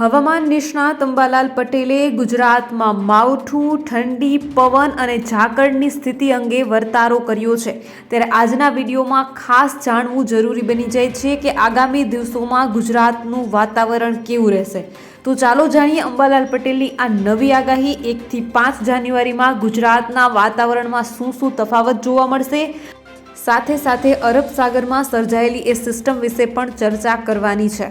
હવામાન નિષ્ણાત અંબાલાલ પટેલે ગુજરાતમાં માવઠું, ઠંડી, પવન અને ઝાકળની સ્થિતિ અંગે વર્તારો કર્યો છે. ત્યારે આજના વિડીયોમાં ખાસ જાણવું જરૂરી બની જાય છે કે આગામી દિવસોમાં ગુજરાતનું વાતાવરણ કેવું રહેશે. તો ચાલો જાણીએ અંબાલાલ પટેલની આ નવી આગાહી. એકથી પાંચ જાન્યુઆરીમાં ગુજરાતના વાતાવરણમાં શું શું તફાવત જોવા મળશે? સાથે સાથે અરબ સાગરમાં સર્જાયેલી એ સિસ્ટમ વિશે પણ ચર્ચા કરવાની છે.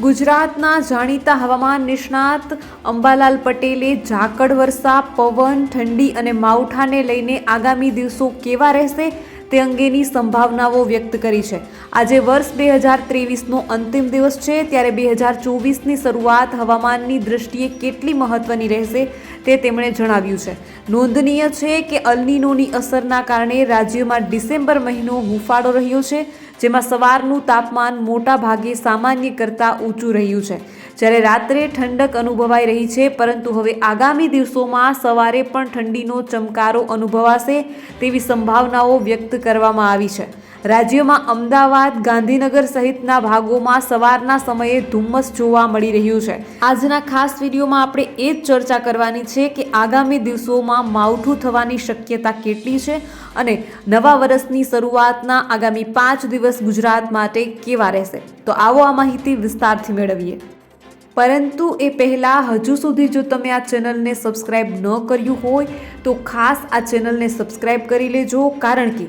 ગુજરાતના જાણીતા હવામાન નિષ્ણાત અંબાલાલ પટેલે ઝાકળ વર્ષા, પવન, ઠંડી અને માવઠાને લઈને આગામી દિવસો કેવા રહેશે તે અંગેની સંભાવનાઓ વ્યક્ત કરી છે. આજે વર્ષ બે હજાર ત્રેવીસનો અંતિમ દિવસ છે, ત્યારે બે હજાર ચોવીસની શરૂઆત હવામાનની દૃષ્ટિએ કેટલી મહત્વની રહેશે તે તેમણે જણાવ્યું છે. નોંધનીય છે કે અલનીનોની અસરના કારણે રાજ્યમાં ડિસેમ્બર મહિનો હુંફાળો રહ્યો છે જેમાં સવારનું તાપમાન મોટા ભાગે સામાન્ય કરતાં ઊંચું રહ્યું છે. જ્યારે રાત્રે ઠંડક અનુભવાઈ રહી છે, પરંતુ હવે આગામી દિવસોમાં સવારે પણ ઠંડીનો ચમકારો અનુભવાશે તેવી સંભાવનાઓ વ્યક્ત કરવામાં આવી છે. રાજ્યમાં અમદાવાદ, ગાંધીનગર સહિતના ભાગોમાં સવારના સમયે ધુમ્મસ જોવા મળી રહ્યું છે. આજના ખાસ વિડીયોમાં આપણે એ જ ચર્ચા કરવાની છે કે આગામી દિવસોમાં માવઠું થવાની શક્યતા કેટલી છે અને નવા વર્ષની શરૂઆતના આગામી પાંચ દિવસ ગુજરાત માટે કેવા રહેશે. તો આવો આ માહિતી વિસ્તારથી મેળવીએ. પરંતુ એ પહેલાં હજુ સુધી જો તમે આ ચેનલને સબસ્ક્રાઈબ ન કર્યું હોય, તો ખાસ આ ચેનલને સબસ્ક્રાઈબ કરી લેજો, કારણ કે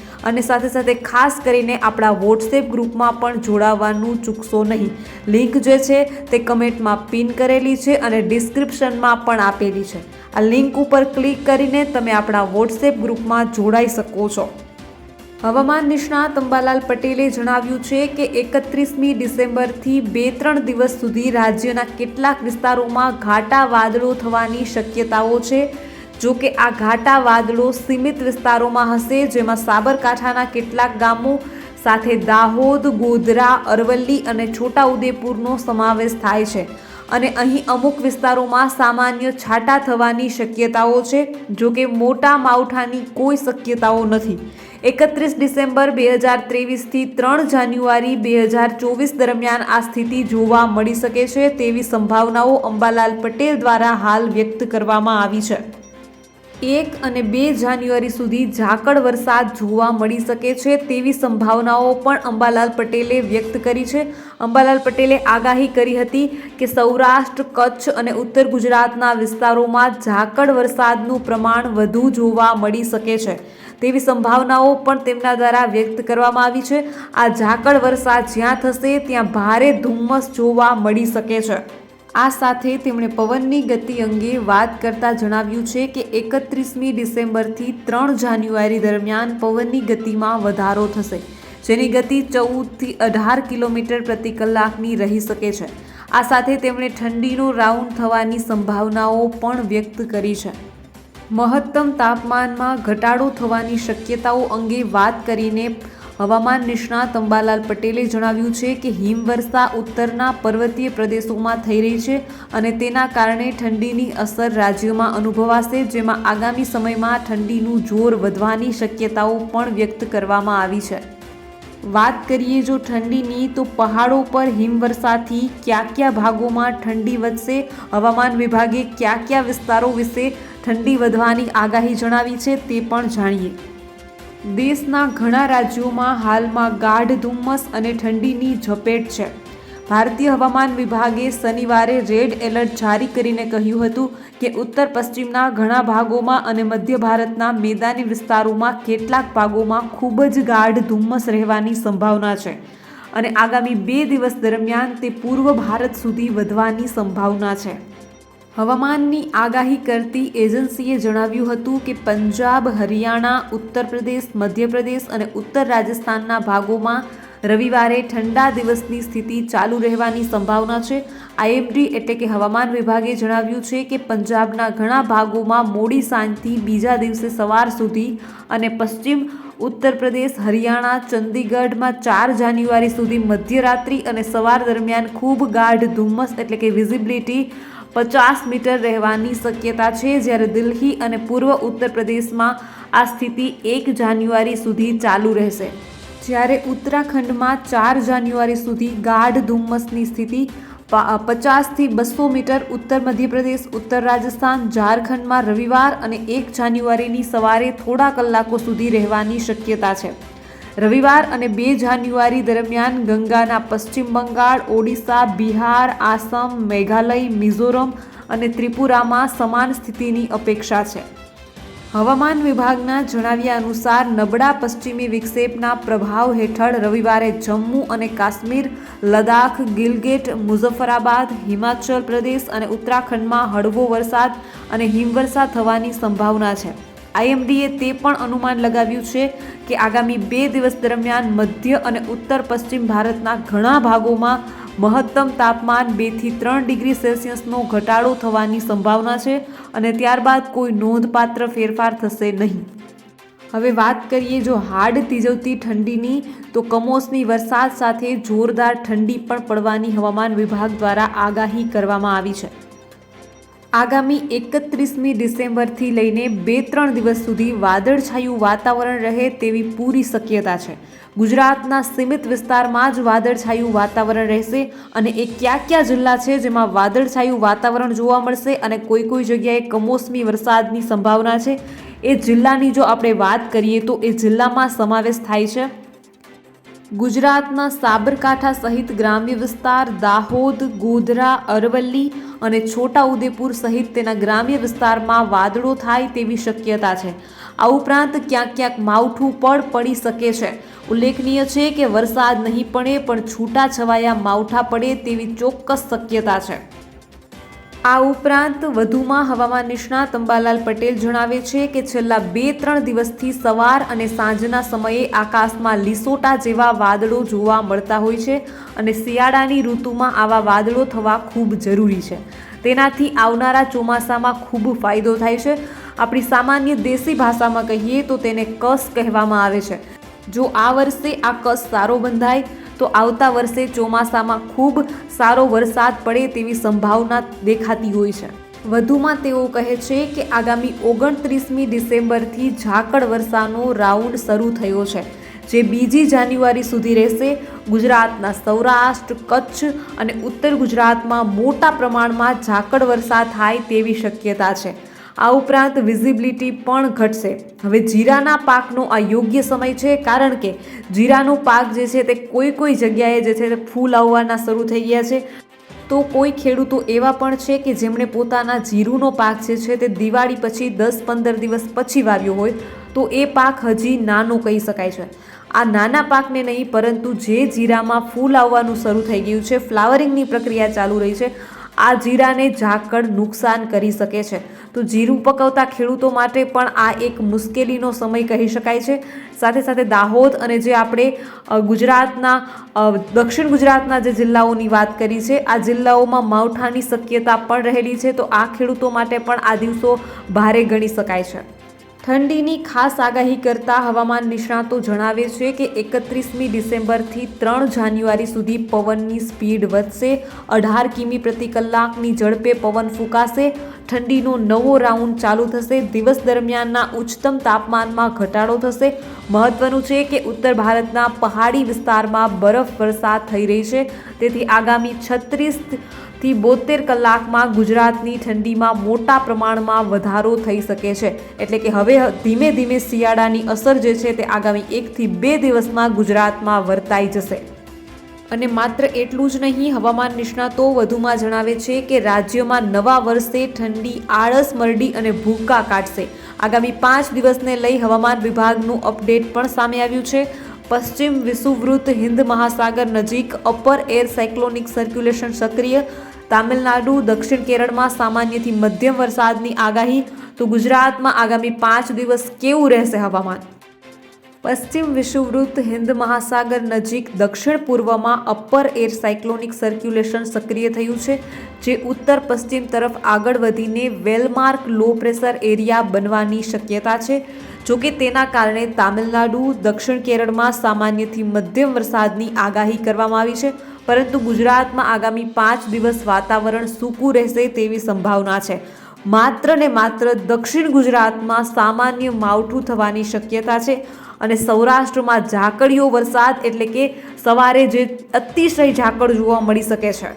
અને સાથે સાથે ખાસ કરીને આપણા વોટ્સએપ ગ્રુપમાં પણ જોડાવાનું ચૂકશો નહીં. લિંક જે છે તે કમેન્ટમાં પિન કરેલી છે અને ડિસ્ક્રિપ્શનમાં પણ આપેલી છે. આ લિંક ઉપર ક્લિક કરીને તમે આપણા વોટ્સએપ ગ્રુપમાં જોડાઈ શકો છો. હવામાન નિષ્ણાત અંબાલાલ પટેલે જણાવ્યું છે કે એકત્રીસમી ડિસેમ્બરથી બે ત્રણ દિવસ સુધી રાજ્યના કેટલાક વિસ્તારોમાં ઘાટા વાદળો થવાની શક્યતાઓ છે. જો કે આ ઘાટા વાદળો સીમિત વિસ્તારોમાં હશે, જેમાં સાબરકાંઠાના કેટલાક ગામો સાથે દાહોદ, ગોધરા, અરવલ્લી અને છોટાઉદેપુરનો સમાવેશ થાય છે. અને અહીં અમુક વિસ્તારોમાં સામાન્ય છાંટા થવાની શક્યતાઓ છે જો કે મોટા માવઠાની કોઈ શક્યતાઓ નથી. એકત્રીસ ડિસેમ્બર બે હજાર ત્રેવીસથી ત્રણ જાન્યુઆરી બે હજાર ચોવીસ દરમિયાન આ સ્થિતિ જોવા મળી શકે છે તેવી સંભાવનાઓ અંબાલાલ પટેલ દ્વારા હાલ વ્યક્ત કરવામાં આવી છે. એક અને બે જાન્યુઆરી સુધી ઝાકળ વરસાદ જોવા મળી શકે છે તેવી સંભાવનાઓ પણ અંબાલાલ પટેલે વ્યક્ત કરી છે. અંબાલાલ પટેલે આગાહી કરી હતી કે સૌરાષ્ટ્ર, કચ્છ અને ઉત્તર ગુજરાતના વિસ્તારોમાં ઝાકળ વરસાદનું પ્રમાણ વધુ જોવા મળી શકે છે. તેવી સંભાવનાઓ પણ તેમના દ્વારા વ્યક્ત કરવામાં આવી છે. આ ઝાકળ વરસાદ જ્યાં થશે, ત્યાં ભારે ધુમ્મસ જોવા મળી શકે છે. આ સાથે તેમણે પવનની ગતિ અંગે વાત કરતા જણાવ્યું છે કે એકત્રીસમી ડિસેમ્બરથી ત્રણ જાન્યુઆરી દરમિયાન પવનની ગતિમાં વધારો થશે, જેની ગતિ ચૌદથી અઢાર કિલોમીટર પ્રતિ કલાકની રહી શકે છે. આ સાથે તેમણે ઠંડીનો રાઉન્ડ થવાની સંભાવનાઓ પણ વ્યક્ત કરી છે. મહત્તમ તાપમાનમાં ઘટાડો થવાની શક્યતાઓ અંગે વાત કરીને હવામાન નિષ્ણાત અંબાલાલ પટેલે જણાવ્યું છે કે હિમવર્ષા ઉત્તરના પર્વતીય પ્રદેશોમાં થઈ રહી છે અને તેના કારણે ઠંડીની અસર રાજ્યમાં અનુભવાશે, જેમાં આગામી સમયમાં ઠંડીનું જોર વધવાની શક્યતાઓ પણ વ્યક્ત કરવામાં આવી છે. વાત કરીએ જો ઠંડીની, તો પહાડો પર હિમવર્ષાથી કયા કયા ભાગોમાં ઠંડી વધશે? હવામાન વિભાગે કયા કયા વિસ્તારો વિશે ઠંડી વધવાની આગાહી જણાવી છે તે પણ જાણીએ. દેશના ઘણા રાજ્યોમાં હાલમાં ગાઢ ધુમ્મસ અને ઠંડીની ઝપેટ છે. ભારતીય હવામાન વિભાગે શનિવારે રેડ એલર્ટ જારી કરીને કહ્યું હતું કે ઉત્તર પશ્ચિમના ઘણા ભાગોમાં અને મધ્ય ભારતના મેદાની વિસ્તારોમાં કેટલાક ભાગોમાં ખૂબ જ ગાઢ ધુમ્મસ રહેવાની સંભાવના છે અને આગામી બે દિવસ દરમિયાન તે પૂર્વ ભારત સુધી વધવાની સંભાવના છે. હવામાનની આગાહી કરતી એજન્સીએ જણાવ્યું હતું કે પંજાબ, હરિયાણા ઉત્તર પ્રદેશ મધ્યપ્રદેશ અને ઉત્તર રાજસ્થાનના ભાગોમાં રવિવારે ઠંડા દિવસની સ્થિતિ ચાલુ રહેવાની સંભાવના છે. આઈએમડી એટલે કે હવામાન વિભાગે જણાવ્યું છે કે પંજાબના ઘણા ભાગોમાં મોડી સાંજથી બીજા દિવસે સવાર સુધી અને પશ્ચિમ ઉત્તર પ્રદેશ હરિયાણા, ચંદીગઢમાં ચાર જાન્યુઆરી સુધી મધ્યરાત્રિ અને સવાર દરમિયાન ખૂબ ગાઢ ધુમ્મસ એટલે કે વિઝિબિલિટી પચાસ મીટર રહેવાની શક્યતા છે. જ્યારે દિલ્હી અને પૂર્વ ઉત્તર પ્રદેશમાં આ સ્થિતિ એક જાન્યુઆરી સુધી ચાલુ રહેશે. જ્યારે ઉત્તરાખંડમાં ચાર જાન્યુઆરી સુધી ગાઢ ધુમ્મસની સ્થિતિ પચાસથી બસો મીટર ઉત્તર મધ્યપ્રદેશ ઉત્તર રાજસ્થાન, ઝારખંડમાં રવિવાર અને એક જાન્યુઆરીની સવારે થોડા કલાકો સુધી રહેવાની શક્યતા છે. રવિવાર અને બે જાન્યુઆરી દરમિયાન ગંગાના પશ્ચિમ બંગાળ, ઓડિશા, બિહાર, આસામ, મેઘાલય, મિઝોરમ અને ત્રિપુરામાં સમાન સ્થિતિની અપેક્ષા છે. હવામાન વિભાગના જણાવ્યા અનુસાર નબળા પશ્ચિમી વિક્ષેપના પ્રભાવ હેઠળ રવિવારે જમ્મુ અને કાશ્મીર લદાખ ગિલગેટ, મુઝફ્ફરાબાદ, હિમાચલ પ્રદેશ અને ઉત્તરાખંડમાં હળવો વરસાદ અને હિમવર્ષા થવાની સંભાવના છે. આઈએમડીએ તે પણ અનુમાન લગાવ્યું છે કે આગામી બે દિવસ દરમિયાન મધ્ય અને ઉત્તર પશ્ચિમ ભારતના ઘણા ભાગોમાં મહત્તમ તાપમાન બેથી ત્રણ ડિગ્રી સેલ્સિયસનો ઘટાડો થવાની સંભાવના છે અને ત્યારબાદ કોઈ નોંધપાત્ર ફેરફાર થશે નહીં. હવે વાત કરીએ જો હાડ તીજવતી ઠંડીની, તો કમોસમી વરસાદ સાથે જોરદાર ઠંડી પણ પડવાની હવામાન વિભાગ દ્વારા આગાહી કરવામાં આવી છે. આગામી એકત્રીસમી ડિસેમ્બરથી લઈને બે ત્રણ દિવસ સુધી વાદળછાયું વાતાવરણ રહે તેવી પૂરી શક્યતા છે. ગુજરાતના સીમિત વિસ્તારમાં જ વાદળછાયું વાતાવરણ રહેશે અને એ કયા કયા જિલ્લા છે જેમાં વાદળછાયું વાતાવરણ જોવા મળશે અને કોઈ કોઈ જગ્યાએ કમોસમી વરસાદની સંભાવના છે? એ જિલ્લાની જો આપણે વાત કરીએ તો એ જિલ્લામાં સમાવેશ થાય છે. ગુજરાતના સાબરકાંઠા સહિત ગ્રામ્ય વિસ્તાર દાહોદ, ગોધરા, અરવલ્લી અને છોટાઉદેપુર સહિત તેના ગ્રામ્ય વિસ્તારમાં વાદળો થાય તેવી શક્યતા છે. આ ઉપરાંત ક્યાંક ક્યાંક માવઠું પણ પડી શકે છે. ઉલ્લેખનીય છે કે વરસાદ નહીં પડે પણ છૂટાછવાયા માવઠા પડે તેવી ચોક્કસ શક્યતા છે. આ ઉપરાંત વધુમાં હવામાન નિષ્ણાત અંબાલાલ પટેલ જણાવે છે કે છેલ્લા બે ત્રણ દિવસથી સવાર અને સાંજના સમયે આકાશમાં લીસોટા જેવા વાદળો જોવા મળતા હોય છે અને શિયાળાની ઋતુમાં આવા વાદળો થવા ખૂબ જરૂરી છે. તેનાથી આવનારા ચોમાસામાં ખૂબ ફાયદો થાય છે. આપણી સામાન્ય દેશી ભાષામાં કહીએ તો તેને કસ કહેવામાં આવે છે. જો આ વર્ષે આ કસ સારો બંધાય તો આવતા વર્ષે ચોમાસામાં ખૂબ સારો વરસાદ પડે તેવી સંભાવના દેખાતી હોય છે. વધુમાં તેઓ કહે છે કે આગામી ઓગણત્રીસમી ડિસેમ્બરથી ઝાકળ વર્ષાનો રાઉન્ડ શરૂ થયો છે, જે બીજી જાન્યુઆરી સુધી રહેશે. ગુજરાતના સૌરાષ્ટ્ર, કચ્છ અને ઉત્તર ગુજરાતમાં મોટા પ્રમાણમાં ઝાકળ વરસાદ થાય તેવી શક્યતા છે. આ ઉપરાંત વિઝિબિલિટી પણ ઘટશે. હવે જીરાના પાકનો આ યોગ્ય સમય છે કારણ કે જીરાનો પાક જે છે તે કોઈ કોઈ જગ્યાએ જે છે તે ફૂલ આવવાના શરૂ થઈ ગયા છે. તો કોઈ ખેડૂતો એવા પણ છે કે જેમણે પોતાના જીરુનો પાક જે છે તે દિવાળી પછી દસ પંદર દિવસ પછી વાવ્યો હોય તો એ પાક હજી નાનો કહી શકાય છે. આ નાના પાકને નહીં પરંતુ જે જીરામાં ફૂલ આવવાનું શરૂ થઈ ગયું છે, ફ્લાવરિંગની પ્રક્રિયા ચાલુ રહી છે. આ જીરાને ઝાકળ નુકસાન કરી શકે છે. તો જીરું પકવતા ખેડૂતો માટે પણ આ એક મુશ્કેલીનો સમય કહી શકાય છે. સાથે સાથે દાહોદ અને જે આપણે ગુજરાતના દક્ષિણ ગુજરાતના જે જિલ્લાઓની વાત કરી છે, આ જિલ્લાઓમાં માવઠાની શક્યતા પણ રહેલી છે. તો આ ખેડૂતો માટે પણ આ દિવસો ભારે ગણી શકાય છે. ઠંડીની ખાસ આગાહી કરતા હવામાન નિષ્ણાતો જણાવે છે કે એકત્રીસમી ડિસેમ્બરથી ત્રણ જાન્યુઆરી સુધી પવનની સ્પીડ વધશે. અઢાર કિમી પ્રતિ કલાકની ઝડપે પવન ફૂંકાશે. ઠંડીનો નવો રાઉન્ડ ચાલુ થશે. દિવસ દરમિયાનના ઉચ્ચતમ તાપમાનમાં ઘટાડો થશે. મહત્વનું છે કે ઉત્તર ભારતના પહાડી વિસ્તારમાં બરફ વરસાદ થઈ રહી છે. તેથી આગામી છત્રીસ થી બોતેર કલાકમાં ગુજરાતની ઠંડીમાં મોટા પ્રમાણમાં વધારો થઈ શકે છે. એટલે કે હવે ધીમે ધીમે શિયાળાની અસર જે છે તે આગામી એકથી બે દિવસમાં ગુજરાતમાં વર્તાઈ જશે. અને માત્ર એટલું જ નહીં, હવામાન નિષ્ણાતો વધુમાં જણાવે છે કે રાજ્યમાં નવા વર્ષે ઠંડી આળસ, મરડી અને ભૂકા કાઢશે. આગામી પાંચ દિવસને લઈ હવામાન વિભાગનું અપડેટ પણ સામે આવ્યું છે. પશ્ચિમ વિષુવવૃત્ત હિન્દ મહાસાગર નજીક અપર એર સાયક્લોનિક સર્ક્યુલેશન સક્રિય તામિલનાડુ, દક્ષિણ કેરળમાં સામાન્યથી મધ્યમ વરસાદની આગાહી, તો ગુજરાતમાં આગામી પાંચ દિવસ કેવું રહેશે હવામાન? પશ્ચિમ વિષુવવૃત્ત હિન્દ મહાસાગર નજીક દક્ષિણ પૂર્વમાં અપર એર સાયક્લોનિક સર્ક્યુલેશન સક્રિય થયું છે, જે ઉત્તર પશ્ચિમ તરફ આગળ વધીને વેલમાર્ક લો પ્રેશર એરિયા બનવાની શક્યતા છે. જોકે તેના કારણે તામિલનાડુ, દક્ષિણ કેરળમાં સામાન્યથી મધ્યમ વરસાદની આગાહી કરવામાં આવી છે. પરંતુ ગુજરાતમાં આગામી પાંચ દિવસ વાતાવરણ સૂકું રહેશે તેવી સંભાવના છે. માત્ર ને માત્ર દક્ષિણ ગુજરાતમાં સામાન્ય માવઠું થવાની શક્યતા છે અને સૌરાષ્ટ્રમાં ઝાકળીઓ વરસાદ એટલે કે સવારે જે અતિશય ઝાકળ જોવા મળી શકે છે.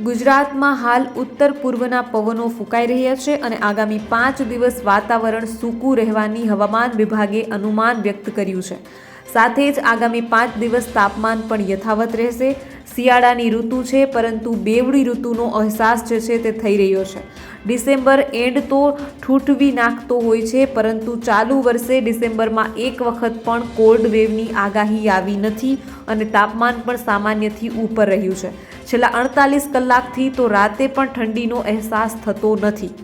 ગુજરાતમાં હાલ ઉત્તર પૂર્વના પવનો ફૂંકાઈ રહ્યા છે અને આગામી પાંચ દિવસ વાતાવરણ સૂકું રહેવાની હવામાન વિભાગે અનુમાન વ્યક્ત કર્યું છે. સાથે જ આગામી પાંચ દિવસ તાપમાન પણ યથાવત રહેશે. શિયાળાની ઋતુ છે, પરંતુ બેવડી ઋતુનો અહેસાસ જે છે તે થઈ રહ્યો છે. ડિસેમ્બર એન્ડ તો ઠૂઠવી નાખતો હોય છે, પરંતુ ચાલુ વર્ષે ડિસેમ્બરમાં એક વખત પણ કોલ્ડ વેવની આગાહી આવી નથી અને તાપમાન પણ સામાન્યથી ઉપર રહ્યું છે. છેલ્લા અડતાલીસ કલાકથી તો રાતે પણ ઠંડીનો અહેસાસ થતો નથી.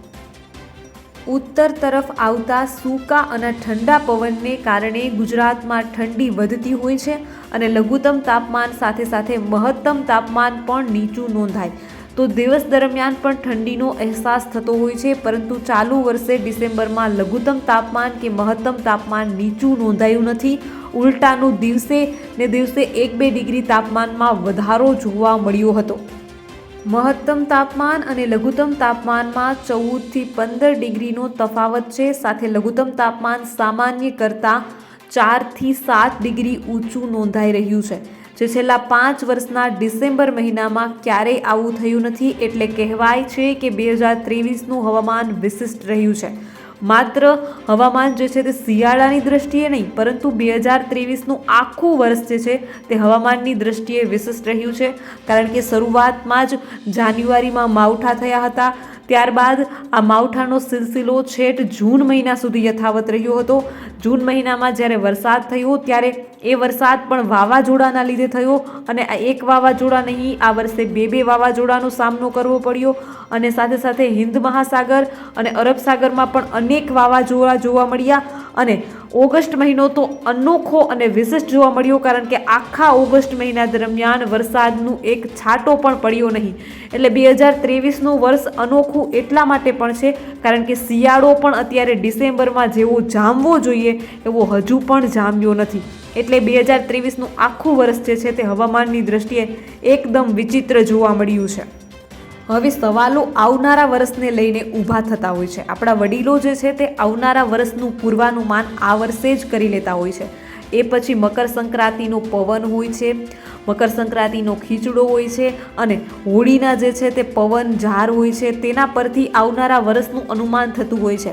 ઉત્તર તરફ આવતા સૂકા અને ઠંડા પવનને કારણે ગુજરાતમાં ઠંડી વધતી હોય છે અને લઘુત્તમ તાપમાન સાથે સાથે મહત્તમ તાપમાન પણ નીચું નોંધાય. તો દિવસ દરમિયાન પણ ઠંડીનો અહેસાસ થતો હોય છે, પરંતુ ચાલુ વર્ષે ડિસેમ્બરમાં લઘુત્તમ તાપમાન કે મહત્તમ તાપમાન નીચું નોંધાયું નથી. ઉલટાનું દિવસે ને દિવસે એક બે ડિગ્રી તાપમાનમાં વધારો જોવા મળ્યો હતો. મહત્તમ તાપમાન અને લઘુત્તમ તાપમાનમાં ચૌદથી પંદર ડિગ્રીનો તફાવત છે. સાથે લઘુત્તમ તાપમાન સામાન્ય કરતાં ચારથી સાત ડિગ્રી ઊંચું નોંધાઈ રહ્યું છે. જે છેલ્લા પાંચ વર્ષના ડિસેમ્બર મહિનામાં ક્યારેય આવું થયું નથી. એટલે કહેવાય છે કે બે હજાર ત્રેવીસનું હવામાન વિશિષ્ટ રહ્યું છે. માત્ર હવામાન જે છે તે શિયાળાની દ્રષ્ટિએ નહીં, પરંતુ બે હજાર ત્રેવીસનું આખું વર્ષ જે છે તે હવામાનની દ્રષ્ટિએ વિશિષ્ટ રહ્યું છે. કારણ કે શરૂઆતમાં જ જાન્યુઆરીમાં માવઠા થયા હતા. ત્યારબાદ આ માવઠાનો સિલસિલો છેટ જૂન મહિના સુધી યથાવત રહ્યો હતો. જૂન મહિનામાં જ્યારે વરસાદ થયો ત્યારે એ વરસાદ પણ વાવાઝોડાના લીધે થયો અને આ એક વાવાઝોડા નહીં, આ વર્ષે બે બે વાવાઝોડાનો સામનો કરવો પડ્યો અને સાથે સાથે હિન્દ મહાસાગર અને અરબ સાગરમાં પણ અનેક વાવાઝોડા જોવા મળ્યા અને ઓગસ્ટ મહિનો તો અનોખો અને વિશિષ્ટ જોવા મળ્યો કારણ કે આખા ઓગસ્ટ મહિના દરમિયાન વરસાદનું એક છાંટો પણ પડ્યો નહીં. એટલે બે હજાર ત્રેવીસનું વર્ષ અનોખું એટલા માટે પણ છે, કારણ કે શિયાળો પણ અત્યારે ડિસેમ્બરમાં જેવો જામવો જોઈએ એવો હજુ પણ જામ્યો નથી. એટલે બે હજાર ત્રેવીસનું આખું વર્ષ જે છે તે હવામાનની દ્રષ્ટિએ એકદમ વિચિત્ર જોવા મળ્યું છે. હવે સવાલો આવનારા વર્ષને લઈને ઊભા થતા હોય છે. આપણા વડીલો જે છે તે આવનારા વર્ષનું પૂર્વાનુમાન આ વર્ષે જ કરી લેતા હોય છે. એ પછી મકર સંક્રાંતિનો પવન હોય છે મકર સંક્રાંતિનો ખીચડો હોય છે અને હોળીના જે છે તે પવન, ઝાર હોય છે તેના પરથી આવનારા વર્ષનું અનુમાન થતું હોય છે.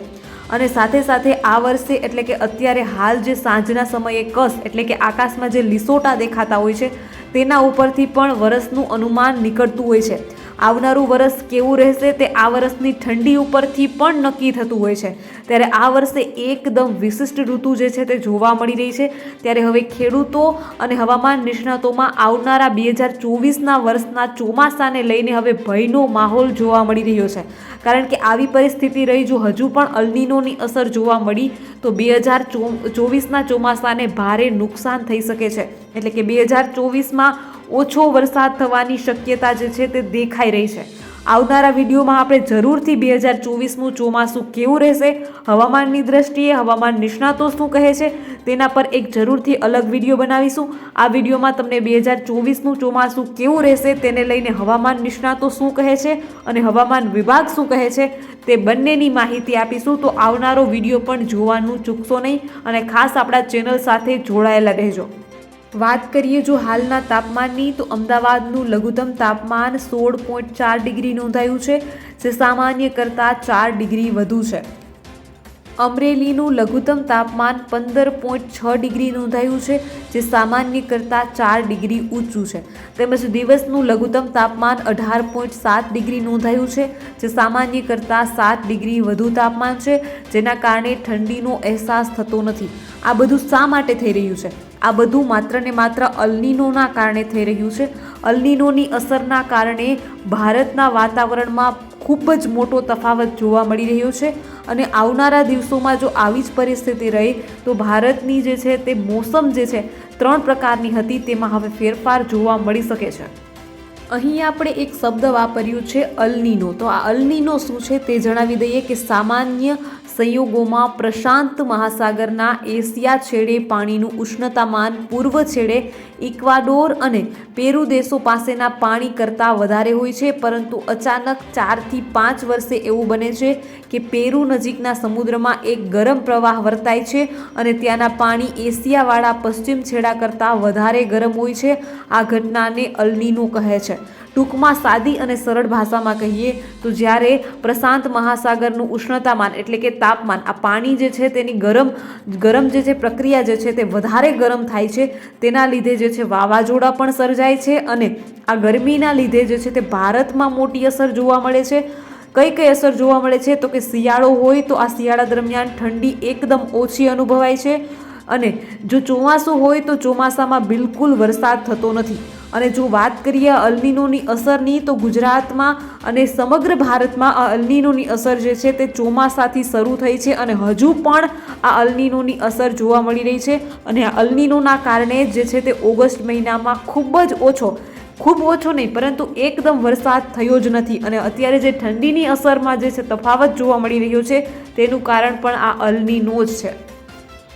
અને સાથે સાથે આ વર્ષે એટલે કે અત્યારે હાલ જે સાંજના સમયે કસ એટલે કે આકાશમાં જે લીસોટા દેખાતા હોય છે તેના ઉપરથી પણ વર્ષનું અનુમાન નીકળતું હોય છે. આવનારું વરસ કેવું રહેશે તે આ વરસની ઠંડી ઉપરથી પણ નક્કી થતું હોય છે. ત્યારે આ વર્ષે એકદમ વિશિષ્ટ ઋતુ જે છે તે જોવા મળી રહી છે. ત્યારે હવે ખેડૂતો અને હવામાન નિષ્ણાતોમાં આવનારા બે હજાર ચોવીસના વર્ષના ચોમાસાને લઈને હવે ભયનો માહોલ જોવા મળી રહ્યો છે. કારણ કે આવી પરિસ્થિતિ રહી જો હજુ પણ અલનીનોની અસર જોવા મળી, તો બે હજાર ચોવીસના ચોમાસાને ભારે નુકસાન થઈ શકે છે. એટલે કે બે હજાર ચોવીસમાં ઓછો વરસાદ થવાની શક્યતા જે છે તે દેખાઈ રહી છે. આવનારા વિડીયોમાં આપણે જરૂરથી બે હજાર ચોવીસનું ચોમાસું કેવું રહેશે, હવામાનની દ્રષ્ટિએ હવામાન નિષ્ણાતો શું કહે છે, તેના પર એક જરૂરથી અલગ વીડિયો બનાવીશું. આ વિડીયોમાં તમને બે હજાર ચોવીસનું ચોમાસું કેવું રહેશે તેને લઈને હવામાન નિષ્ણાતો શું કહે છે અને હવામાન વિભાગ શું કહે છે તે બંનેની માહિતી આપીશું. તો આવનારો વીડિયો પણ જોવાનું ચૂકશો નહીં અને ખાસ આપણા ચેનલ સાથે જોડાયેલા રહેજો. વાત કરીએ જો હાલના તાપમાનની, તો અમદાવાદનું લઘુત્તમ તાપમાન સોળ પોઈન્ટ ચાર ડિગ્રી નોંધાયું છે, જે સામાન્ય કરતાં ચાર ડિગ્રી વધુ છે. અમરેલીનું લઘુત્તમ તાપમાન પંદર પોઈન્ટ છ ડિગ્રી નોંધાયું છે, જે સામાન્ય કરતાં ચાર ડિગ્રી ઊંચું છે. તેમજ દિવસનું લઘુત્તમ તાપમાન અઢાર પોઈન્ટ સાત ડિગ્રી નોંધાયું છે, જે સામાન્ય કરતાં સાત ડિગ્રી વધુ તાપમાન છે, જેના કારણે ઠંડીનો અહેસાસ થતો નથી. આ બધું શા માટે થઈ રહ્યું છે? આ બધું માત્ર ને માત્ર અલનીનોના કારણે થઈ રહ્યું છે. અલનીનોની અસરના કારણે ભારતના વાતાવરણમાં ખૂબ જ મોટો તફાવત જોવા મળી રહ્યો છે અને આવનારા દિવસોમાં જો આવી જ પરિસ્થિતિ રહી તો ભારતની જે છે તે મોસમ જે છે ત્રણ પ્રકારની હતી તેમાં હવે ફેરફાર જોવા મળી શકે છે. અહીં આપણે એક શબ્દ વાપર્યું છે અલનીનો. તો આ અલનીનો શું છે તે જણાવી દઈએ કે સામાન્ય સંયોગોમાં પ્રશાંત મહાસાગરના એશિયા છેડે પાણીનું ઉષ્ણતામાન પૂર્વ છેડે ઇક્વાડોર અને પેરુ દેશો પાસેના પાણી કરતાં વધારે હોય છે, પરંતુ અચાનક ચારથી પાંચ વર્ષે એવું બને છે કે પેરુ નજીકના સમુદ્રમાં એક ગરમ પ્રવાહ વર્તાય છે અને ત્યાંના પાણી એશિયાવાળા પશ્ચિમ છેડા કરતાં વધારે ગરમ હોય છે. આ ઘટનાને અલનીનો કહે છે. ટૂંકમાં સાદી અને સરળ ભાષામાં કહીએ તો જ્યારે પ્રશાંત મહાસાગરનું ઉષ્ણતામાન એટલે કે તાપમાન, આ પાણી જે છે તેની ગરમ ગરમ જે છે પ્રક્રિયા જે છે તે વધારે ગરમ થાય છે. તેના લીધે જે છે વાવાઝોડા પણ સર્જાય છે અને આ ગરમીના લીધે જે છે તે ભારતમાં મોટી અસર જોવા મળે છે. કઈ કઈ અસર જોવા મળે છે? તો કે શિયાળો હોય તો આ શિયાળા દરમિયાન ઠંડી એકદમ ઓછી અનુભવાય છે અને જો ચોમાસું હોય તો ચોમાસામાં બિલકુલ વરસાદ થતો નથી. અને જો વાત કરીએ અલનીનોની અસરની, તો ગુજરાતમાં અને સમગ્ર ભારતમાં આ અલનીનોની અસર જે છે તે ચોમાસાથી શરૂ થઈ છે અને હજુ પણ આ અલનીનોની અસર જોવા મળી રહી છે. અને આ અલનીનોના કારણે જે છે તે ઓગસ્ટ મહિનામાં ખૂબ જ ઓછો, ખૂબ ઓછો નહીં, પરંતુ એકદમ વરસાદ થયો જ નથી. અને અત્યારે જે ઠંડીની અસરમાં જે છે તફાવત જોવા મળી રહ્યો છે, તેનું કારણ પણ આ અલનીનો જ છે.